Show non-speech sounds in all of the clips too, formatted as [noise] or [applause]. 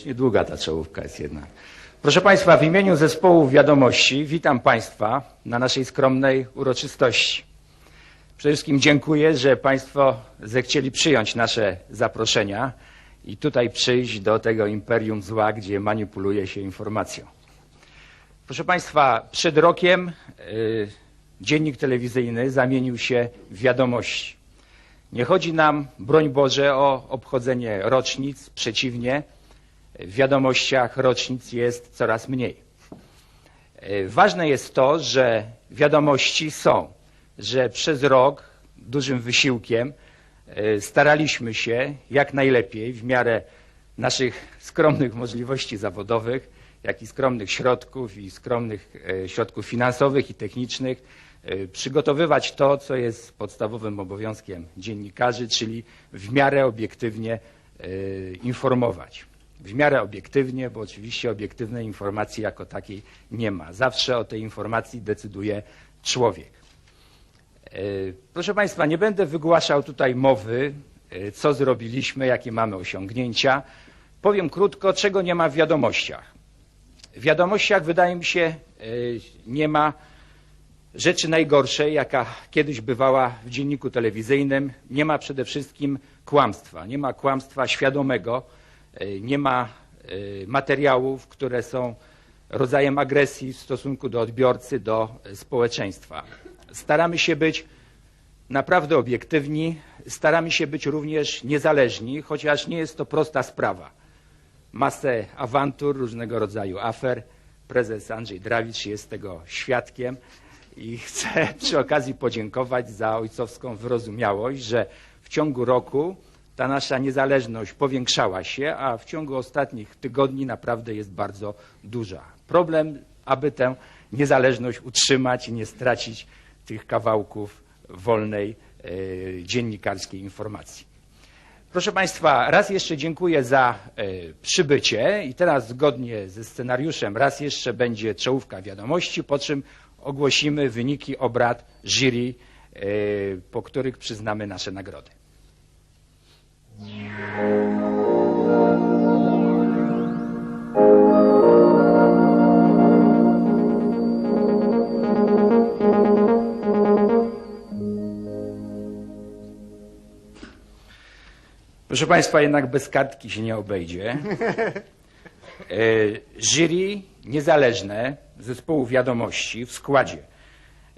Strasznie długa ta czołówka jest jednak. Proszę Państwa, w imieniu zespołu Wiadomości witam Państwa na naszej skromnej uroczystości. Przede wszystkim dziękuję, że Państwo zechcieli przyjąć nasze zaproszenia i tutaj przyjść do tego imperium zła, gdzie manipuluje się informacją. Proszę Państwa, przed rokiem y, dziennik telewizyjny zamienił się w wiadomości. Nie chodzi nam, broń Boże, o obchodzenie rocznic, przeciwnie, w wiadomościach rocznic jest coraz mniej. E, Ważne jest to, że wiadomości są, że przez rok dużym wysiłkiem e, staraliśmy się jak najlepiej w miarę naszych skromnych możliwości zawodowych, jak i skromnych środków i skromnych e, środków finansowych i technicznych e, przygotowywać to, co jest podstawowym obowiązkiem dziennikarzy, czyli w miarę obiektywnie e, informować. W miarę obiektywnie, bo oczywiście obiektywnej informacji jako takiej nie ma. Zawsze o tej informacji decyduje człowiek. Proszę Państwa, nie będę wygłaszał tutaj mowy, co zrobiliśmy, jakie mamy osiągnięcia. Powiem krótko, czego nie ma w wiadomościach. W wiadomościach, wydaje mi się, e, nie ma rzeczy najgorszej, jaka kiedyś bywała w dzienniku telewizyjnym. Nie ma przede wszystkim kłamstwa. Nie ma kłamstwa świadomego, e, nie ma e, materiałów, które są rodzajem agresji w stosunku do odbiorcy, do społeczeństwa. Staramy się być naprawdę obiektywni, staramy się być również niezależni, chociaż nie jest to prosta sprawa. Masę awantur, różnego rodzaju afer. Prezes Andrzej Drawicz jest tego świadkiem i chcę przy okazji podziękować za ojcowską wyrozumiałość, że w ciągu roku ta nasza niezależność powiększała się, a w ciągu ostatnich tygodni naprawdę jest bardzo duża. Problem, aby tę niezależność utrzymać i nie stracić tych kawałków wolnej e, dziennikarskiej informacji. Proszę Państwa, raz jeszcze dziękuję za e, przybycie i teraz zgodnie ze scenariuszem raz jeszcze będzie czołówka wiadomości, po czym ogłosimy wyniki obrad jury, e, po których przyznamy nasze nagrody. Proszę Państwa, jednak bez kartki się nie obejdzie. [laughs] E, Jury niezależne zespołu wiadomości w składzie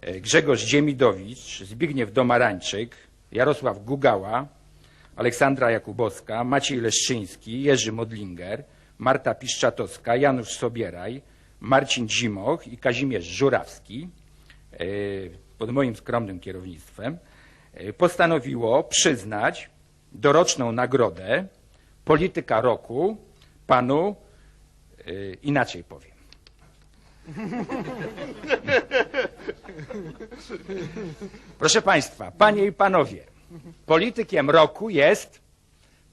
e, Grzegorz Dziemidowicz, Zbigniew Domarańczyk, Jarosław Gugała, Aleksandra Jakubowska, Maciej Leszczyński, Jerzy Modlinger, Marta Piszczatowska, Janusz Sobieraj, Marcin Zimoch i Kazimierz Żurawski e, pod moim skromnym kierownictwem postanowiło przyznać doroczną nagrodę polityka roku panu, e, inaczej powiem, Proszę Państwa, Panie i Panowie, politykiem roku jest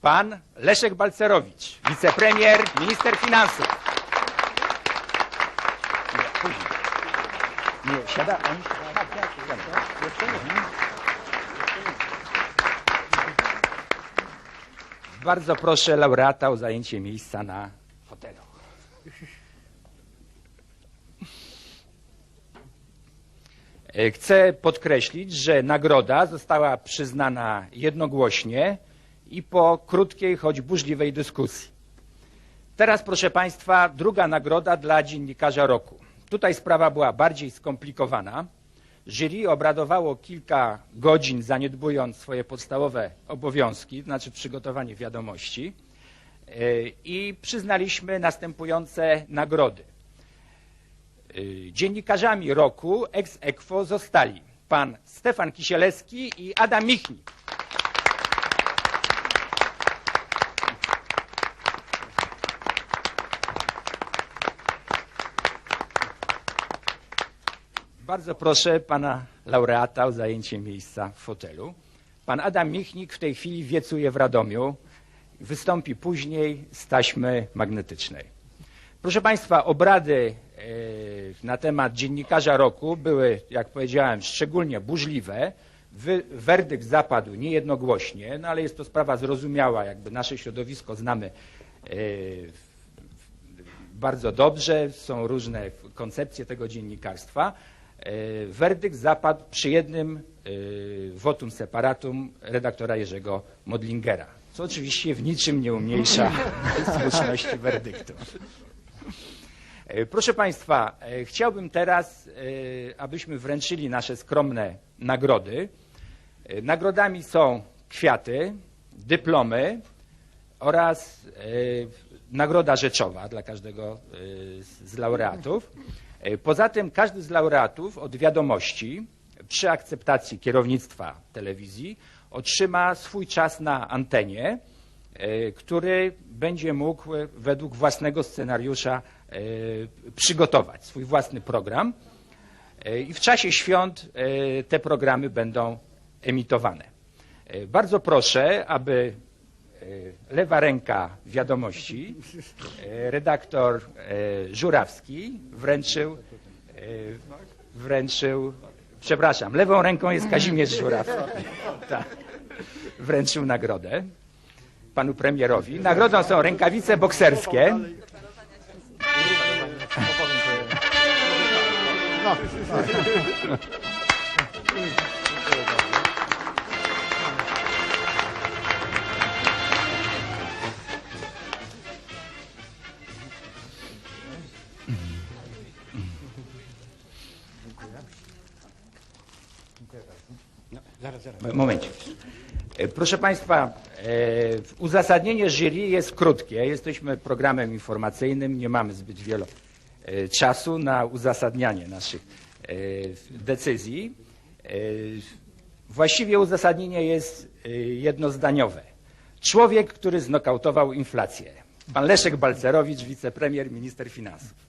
pan Leszek Balcerowicz, wicepremier, minister finansów. Nie, później. Nie, siada, on, siada. Jeszcze nie. Bardzo proszę laureata o zajęcie miejsca na fotelu. E, Chcę podkreślić, że nagroda została przyznana jednogłośnie i po krótkiej, choć burzliwej dyskusji. Teraz, proszę Państwa, druga nagroda dla dziennikarza roku. Tutaj sprawa była bardziej skomplikowana. Jury obradowało kilka godzin, zaniedbując swoje podstawowe obowiązki, znaczy przygotowanie wiadomości, e, i przyznaliśmy następujące nagrody. Y, Dziennikarzami roku ex aequo zostali pan Stefan Kisielewski i Adam Michnik. Bardzo proszę pana laureata o zajęcie miejsca w fotelu. Pan Adam Michnik w tej chwili wiecuje w Radomiu. Wystąpi później z taśmy magnetycznej. Proszę Państwa, obrady e, na temat dziennikarza roku były, jak powiedziałem, szczególnie burzliwe. Werdykt zapadł niejednogłośnie, no ale jest to sprawa zrozumiała, jakby nasze środowisko znamy e, bardzo dobrze, są różne koncepcje tego dziennikarstwa. E, Werdykt zapadł przy jednym e, votum separatum redaktora Jerzego Modlingera, co oczywiście w niczym nie umniejsza [laughs] słuszności werdyktu. E, Proszę Państwa, e, chciałbym teraz, e, abyśmy wręczyli nasze skromne nagrody. E, Nagrodami są kwiaty, dyplomy oraz e, nagroda rzeczowa dla każdego e, z laureatów. E, Poza tym każdy z laureatów od wiadomości przy akceptacji kierownictwa telewizji otrzyma swój czas na antenie, e, który będzie mógł e, według własnego scenariusza przygotować swój własny program. I w czasie świąt te programy będą emitowane. Bardzo proszę, aby lewa ręka wiadomości, e, redaktor e, Żurawski wręczył, e, wręczył, przepraszam, lewą ręką jest Kazimierz Żurawski. [laughs] Tak. Wręczył nagrodę panu premierowi. Nagrodą są rękawice bokserskie. Momencie. E, Proszę Państwa, e, uzasadnienie jury jest krótkie. Jesteśmy programem informacyjnym, nie mamy zbyt wiele e, czasu na uzasadnianie naszych decyzji. Właściwie uzasadnienie jest jednozdaniowe. Człowiek, który znokautował inflację. Pan Leszek Balcerowicz, wicepremier, minister finansów.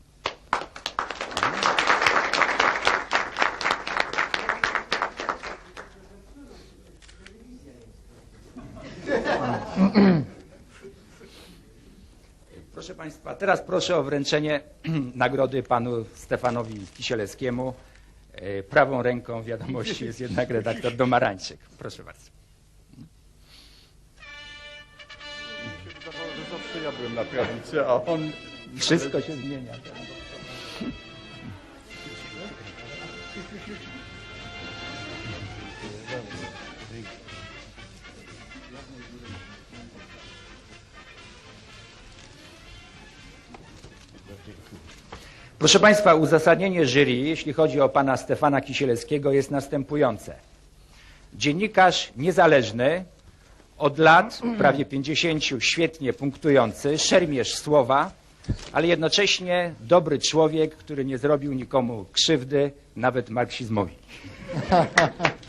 Proszę Państwa, teraz proszę o wręczenie [clears throat] nagrody panu Stefanowi Kisielewskiemu. E, Prawą ręką wiadomości jest jednak redaktor Domarańczyk. Proszę bardzo. Wydawało, że zawsze ja byłem na prawicy, a on Wszystko się zmienia. [laughs] Proszę Państwa, uzasadnienie jury, jeśli chodzi o pana Stefana Kisielewskiego, jest następujące. Dziennikarz niezależny, od lat, [clears throat] prawie 50, świetnie punktujący, szermierz słowa, ale jednocześnie dobry człowiek, który nie zrobił nikomu krzywdy, nawet marksizmowi. [laughs]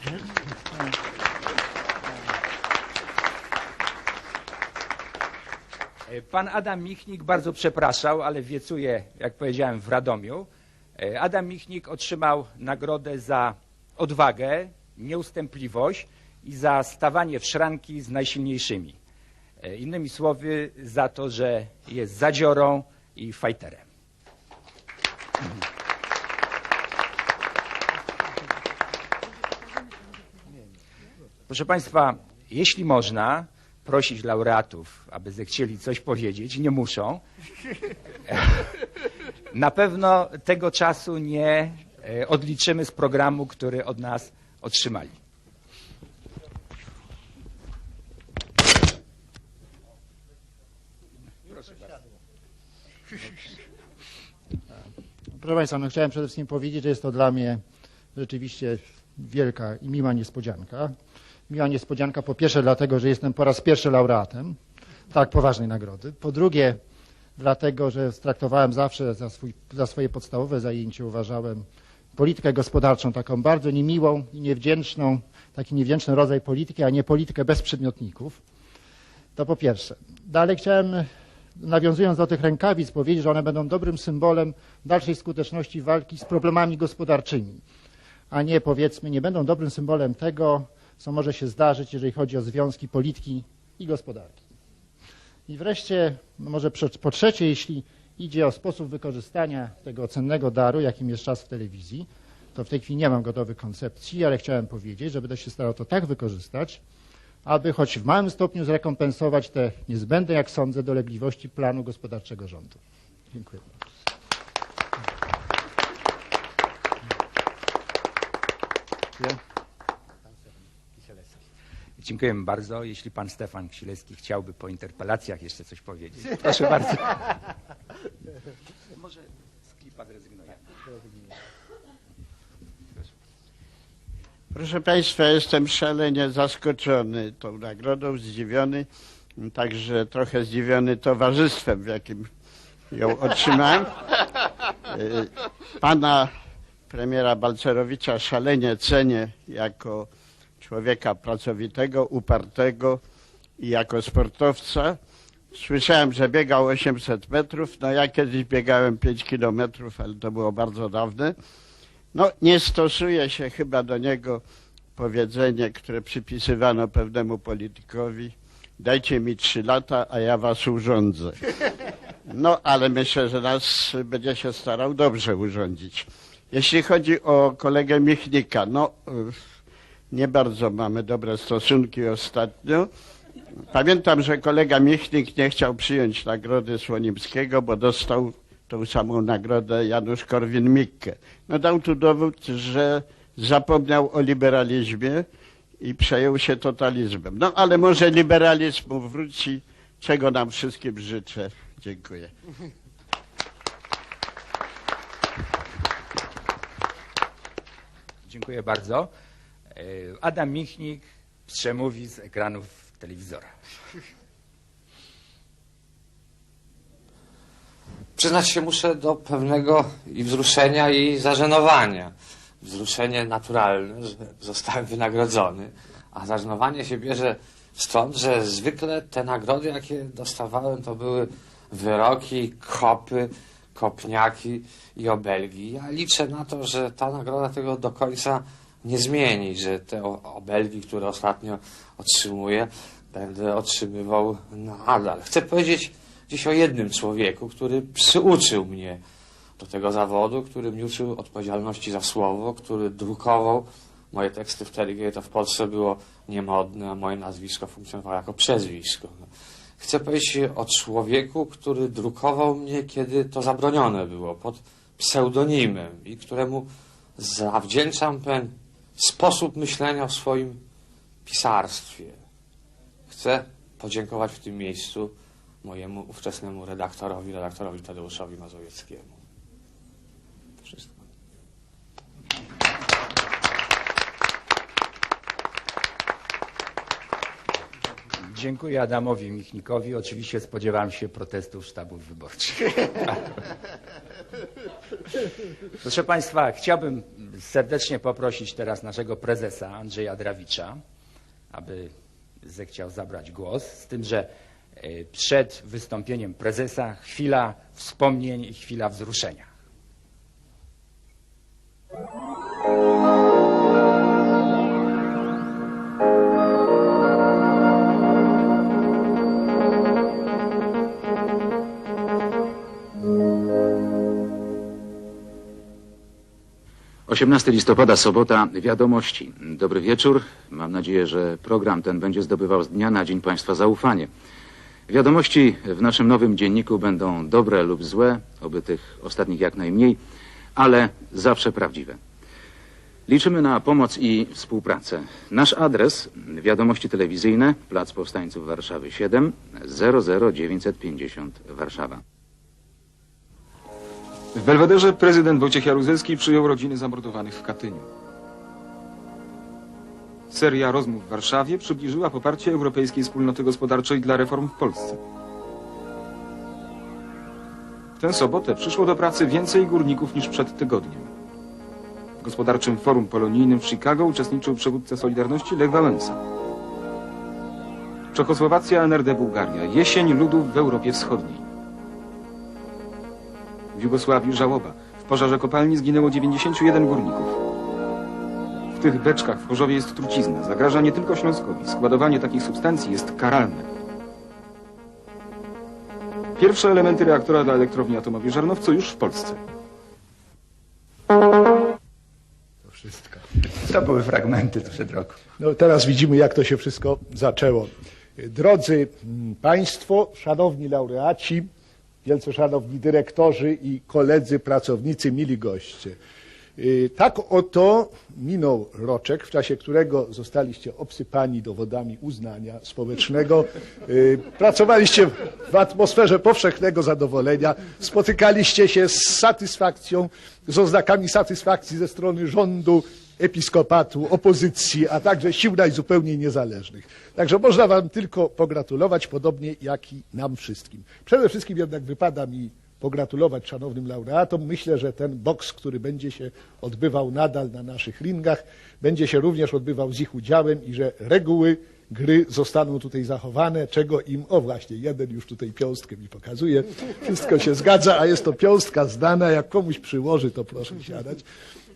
Pan Adam Michnik bardzo przepraszał, ale wiecuje, jak powiedziałem, w Radomiu. E, Adam Michnik otrzymał nagrodę za odwagę, nieustępliwość i za stawanie w szranki z najsilniejszymi. E, Innymi słowy, za to, że jest zadziorą i fajterem. Proszę Państwa, jeśli można prosić laureatów, aby zechcieli coś powiedzieć, nie muszą. Na pewno tego czasu nie e, odliczymy z programu, który od nas otrzymali. Proszę Państwa, no chciałem przede wszystkim powiedzieć, że jest to dla mnie rzeczywiście wielka i miła niespodzianka. Miła niespodzianka po pierwsze dlatego, że jestem po raz pierwszy laureatem tak poważnej nagrody. Po drugie dlatego, że traktowałem zawsze za, swój, za swoje podstawowe zajęcie, uważałem politykę gospodarczą taką bardzo niemiłą i niewdzięczną, taki niewdzięczny rodzaj polityki, a nie politykę bez przedmiotników. To po pierwsze. Dalej chciałem nawiązując do tych rękawic, powiedzieć, że one będą dobrym symbolem dalszej skuteczności walki z problemami gospodarczymi, a nie powiedzmy, nie będą dobrym symbolem tego, co może się zdarzyć, jeżeli chodzi o związki polityki i gospodarki. I wreszcie, no może po trzecie, jeśli idzie o sposób wykorzystania tego cennego daru, jakim jest czas w telewizji. To w tej chwili nie mam gotowych koncepcji, ale chciałem powiedzieć, że będę się starał to tak wykorzystać, aby choć w małym stopniu zrekompensować te niezbędne, jak sądzę, dolegliwości planu gospodarczego rządu. Dziękuję. Dziękuję. Dziękujemy bardzo. Jeśli pan Stefan Ksilewski chciałby po interpelacjach jeszcze coś powiedzieć. [laughs] Proszę bardzo. Może z klipa zrezygnujemy. Proszę Państwa, jestem szalenie zaskoczony tą nagrodą, zdziwiony, także trochę zdziwiony towarzystwem, w jakim ją otrzymałem. [laughs] Pana premiera Balcerowicza szalenie cenię jako człowieka pracowitego, upartego i jako sportowca. Słyszałem, że biegał 800 metrów, no ja kiedyś biegałem 5 kilometrów, ale to było bardzo dawne. No, nie stosuje się chyba do niego powiedzenie, które przypisywano pewnemu politykowi. Dajcie mi trzy lata, a ja was urządzę. No, ale myślę, że nas będzie się starał dobrze urządzić. Jeśli chodzi o kolegę Michnika, no, nie bardzo mamy dobre stosunki ostatnio. Pamiętam, że kolega Michnik nie chciał przyjąć nagrody Słonimskiego, bo dostał tą samą nagrodę Janusz Korwin-Mikke. No dał tu dowód, że zapomniał o liberalizmie i przejął się totalizmem. No ale może liberalizm wróci, czego nam wszystkim życzę. Dziękuję. Dziękuję bardzo. E, Adam Michnik przemówi z ekranów telewizora. Przyznać się muszę do pewnego i wzruszenia, i zażenowania. Wzruszenie naturalne, że zostałem wynagrodzony, a zażenowanie się bierze stąd, że zwykle te nagrody, jakie dostawałem, to były wyroki, kopy, kopniaki i obelgi. Ja liczę na to, że ta nagroda tego do końca nie zmieni, że te obelgi, które ostatnio otrzymuję, będę otrzymywał nadal. Chcę powiedzieć dziś o jednym człowieku, który przyuczył mnie do tego zawodu, który mnie uczył odpowiedzialności za słowo, który drukował moje teksty wtedy, kiedy to w Polsce było niemodne, a moje nazwisko funkcjonowało jako przezwisko. Chcę powiedzieć o człowieku, który drukował mnie, kiedy to zabronione było, pod pseudonimem i któremu zawdzięczam pewien sposób myślenia o swoim pisarstwie. Chcę podziękować w tym miejscu mojemu ówczesnemu redaktorowi, redaktorowi Tadeuszowi Mazowieckiemu. Wszystko. Dziękuję Adamowi Michnikowi. Oczywiście spodziewam się protestów sztabów wyborczych. [laughs] Proszę Państwa, chciałbym serdecznie poprosić teraz naszego prezesa Andrzeja Drawicza, aby zechciał zabrać głos, z tym, że e, przed wystąpieniem prezesa chwila wspomnień i chwila wzruszenia. Osiemnasty listopada, sobota, wiadomości. Dobry wieczór. Mam nadzieję, że program ten będzie zdobywał z dnia na dzień Państwa zaufanie. Wiadomości w naszym nowym dzienniku będą dobre lub złe, oby tych ostatnich jak najmniej, ale zawsze prawdziwe. Liczymy na pomoc i współpracę. Nasz adres wiadomości telewizyjne Plac Powstańców Warszawy 7 00950 Warszawa. W Belwederze prezydent Wojciech Jaruzelski przyjął rodziny zamordowanych w Katyniu. Seria rozmów w Warszawie przybliżyła poparcie Europejskiej Wspólnoty Gospodarczej dla reform w Polsce. W tę sobotę przyszło do pracy więcej górników niż przed tygodniem. W gospodarczym forum polonijnym w Chicago uczestniczył przywódca Solidarności Lech Wałęsa. Czechosłowacja, NRD, Bułgaria. Jesień ludów w Europie Wschodniej. W Jugosławii żałoba. W pożarze kopalni zginęło 91 górników. W tych beczkach w Chorzowie jest trucizna. Zagraża nie tylko Śląskowi. Składowanie takich substancji jest karalne. Pierwsze elementy reaktora dla elektrowni atomowej Żarnowcu już w Polsce. To wszystko. To były fragmenty sprzed roku. No teraz widzimy, jak to się wszystko zaczęło. Drodzy mm, Państwo, szanowni laureaci, wielce szanowni dyrektorzy i koledzy, pracownicy, mili goście. Y, Tak oto minął roczek, w czasie którego zostaliście obsypani dowodami uznania społecznego. Y, Pracowaliście w atmosferze powszechnego zadowolenia, spotykaliście się z satysfakcją, z oznakami satysfakcji ze strony rządu, episkopatu, opozycji, a także sił najzupełniej niezależnych. Także można Wam tylko pogratulować, podobnie jak i nam wszystkim. Przede wszystkim jednak wypada mi pogratulować szanownym laureatom. Myślę, że ten boks, który będzie się odbywał nadal na naszych ringach, będzie się również odbywał z ich udziałem i że reguły gry zostaną tutaj zachowane, czego im, o właśnie, jeden już tutaj piąstkę mi pokazuje, wszystko się zgadza, a jest to piąstka zdana, jak komuś przyłoży, to proszę siadać.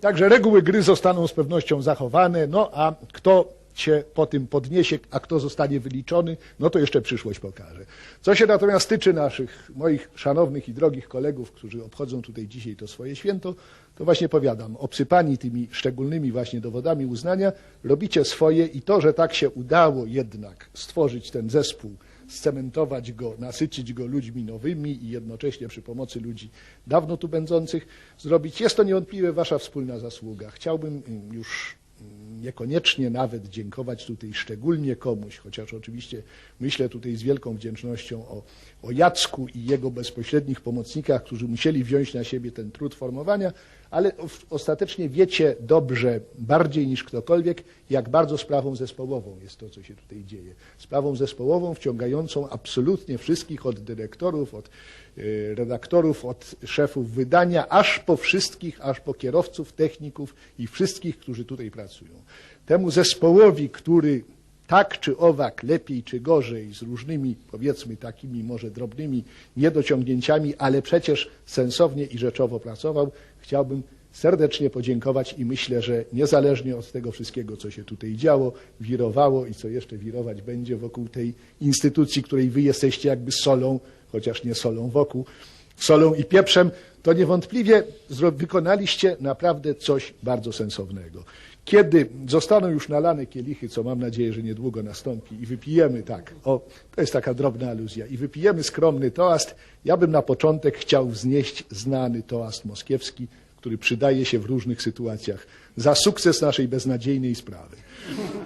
Także reguły gry zostaną z pewnością zachowane, no a kto się po tym podniesie, a kto zostanie wyliczony, no to jeszcze przyszłość pokaże. Co się natomiast tyczy naszych, moich szanownych i drogich kolegów, którzy obchodzą tutaj dzisiaj to swoje święto, to właśnie powiadam, obsypani tymi szczególnymi właśnie dowodami uznania, robicie swoje i to, że tak się udało jednak stworzyć ten zespół, scementować go, nasycić go ludźmi nowymi i jednocześnie przy pomocy ludzi dawno tu będących zrobić, jest to niewątpliwie wasza wspólna zasługa. Chciałbym mm, już mm, niekoniecznie nawet dziękować tutaj szczególnie komuś, chociaż oczywiście myślę tutaj z wielką wdzięcznością o, o Jacku i jego bezpośrednich pomocnikach, którzy musieli wziąć na siebie ten trud formowania, ale ostatecznie wiecie dobrze, bardziej niż ktokolwiek, jak bardzo sprawą zespołową jest to, co się tutaj dzieje. Sprawą zespołową wciągającą absolutnie wszystkich od dyrektorów, od y, redaktorów, od szefów wydania, aż po wszystkich, aż po kierowców, techników i wszystkich, którzy tutaj pracują. Temu zespołowi, który tak czy owak, lepiej czy gorzej, z różnymi, powiedzmy, takimi może drobnymi niedociągnięciami, ale przecież sensownie i rzeczowo pracował, chciałbym serdecznie podziękować i myślę, że niezależnie od tego wszystkiego, co się tutaj działo, wirowało i co jeszcze wirować będzie wokół tej instytucji, której wy jesteście jakby solą, chociaż nie solą wokół, solą i pieprzem, to niewątpliwie wykonaliście naprawdę coś bardzo sensownego. Kiedy zostaną już nalane kielichy, co mam nadzieję, że niedługo nastąpi, i wypijemy tak, o, to jest taka drobna aluzja, i wypijemy skromny toast, ja bym na początek chciał wznieść znany toast moskiewski, który przydaje się w różnych sytuacjach za sukces naszej beznadziejnej sprawy.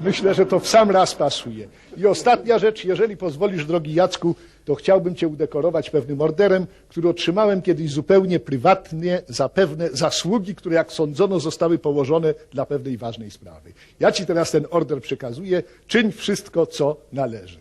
Myślę, że to w sam raz pasuje. I ostatnia rzecz, jeżeli pozwolisz, drogi Jacku, to chciałbym Cię udekorować pewnym orderem, który otrzymałem kiedyś zupełnie prywatnie za pewne zasługi, które, jak sądzono, zostały położone dla pewnej ważnej sprawy. Ja Ci teraz ten order przekazuję. Czyń wszystko, co należy.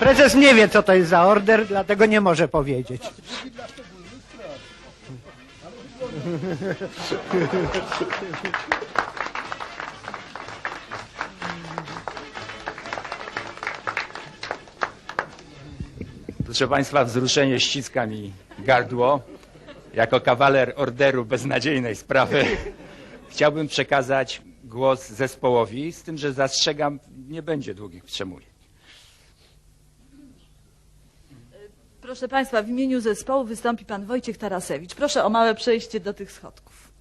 Prezes nie wie, co to jest za order, dlatego nie może powiedzieć. Proszę Państwa, wzruszenie ściska mi gardło. Jako kawaler orderu beznadziejnej sprawy chciałbym przekazać głos zespołowi, z tym, że zastrzegam, nie będzie długich przemówień. Proszę Państwa, w imieniu zespołu wystąpi Pan Wojciech Tarasewicz. Proszę o małe przejście do tych schodków.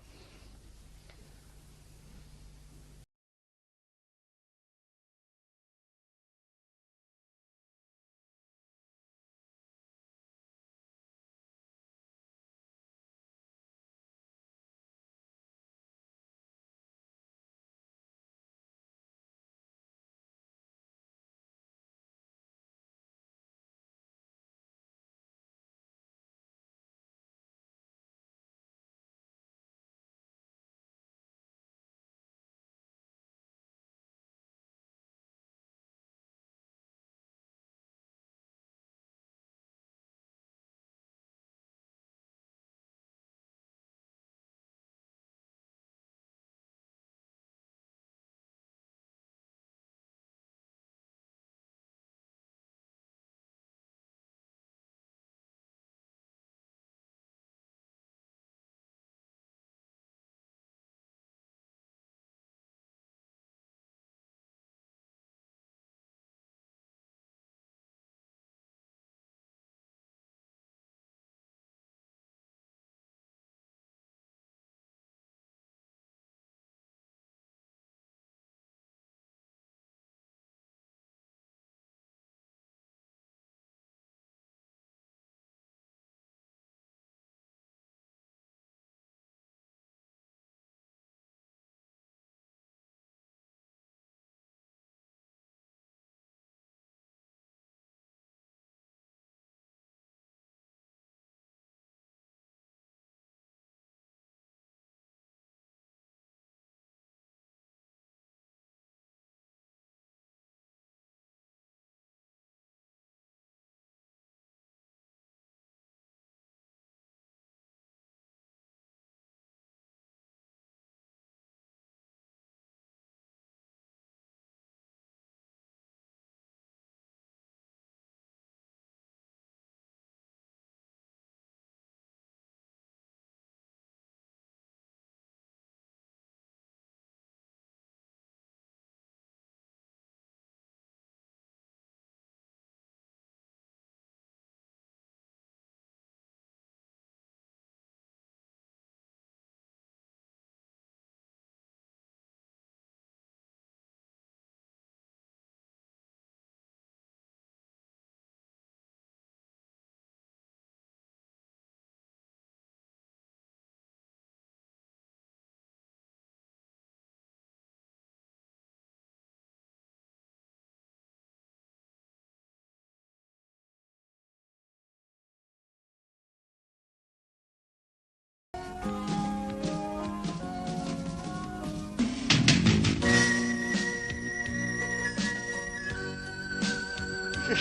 To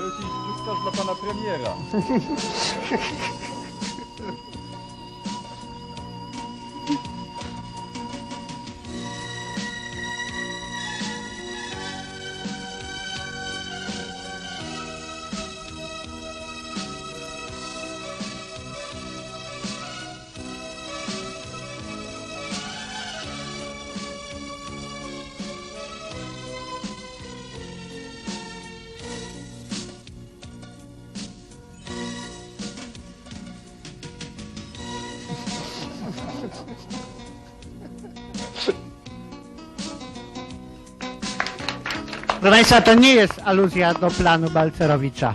jakiś wódkarz dla pana premiera. [laughs] Proszę Państwa, to nie jest aluzja do planu Balcerowicza.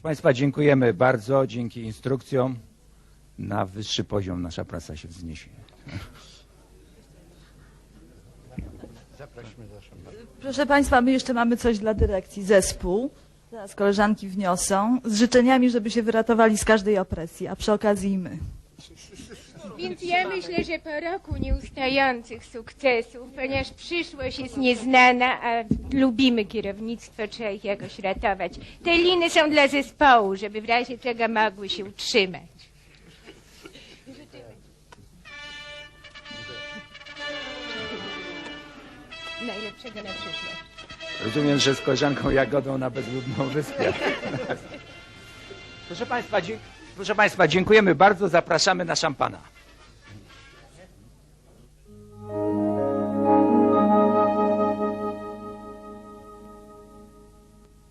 Proszę Państwa, dziękujemy bardzo. Dzięki instrukcjom na wyższy poziom nasza praca się wzniesie. Proszę Państwa, my jeszcze mamy coś dla dyrekcji, zespół. Teraz koleżanki wniosą z życzeniami, żeby się wyratowali z każdej opresji, a przy okazji i my. Więc ja myślę, że po roku nieustających sukcesów, ponieważ przyszłość jest nieznana, a lubimy kierownictwo, trzeba ich jakoś ratować. Te liny są dla zespołu, żeby w razie czego mogły się utrzymać. Najlepszego na przyszłość. Rozumiem, że z koleżanką Jagodą na bezludną wyspę. [laughs] Proszę Państwa, dzie- proszę Państwa, dziękujemy bardzo. Zapraszamy na szampana.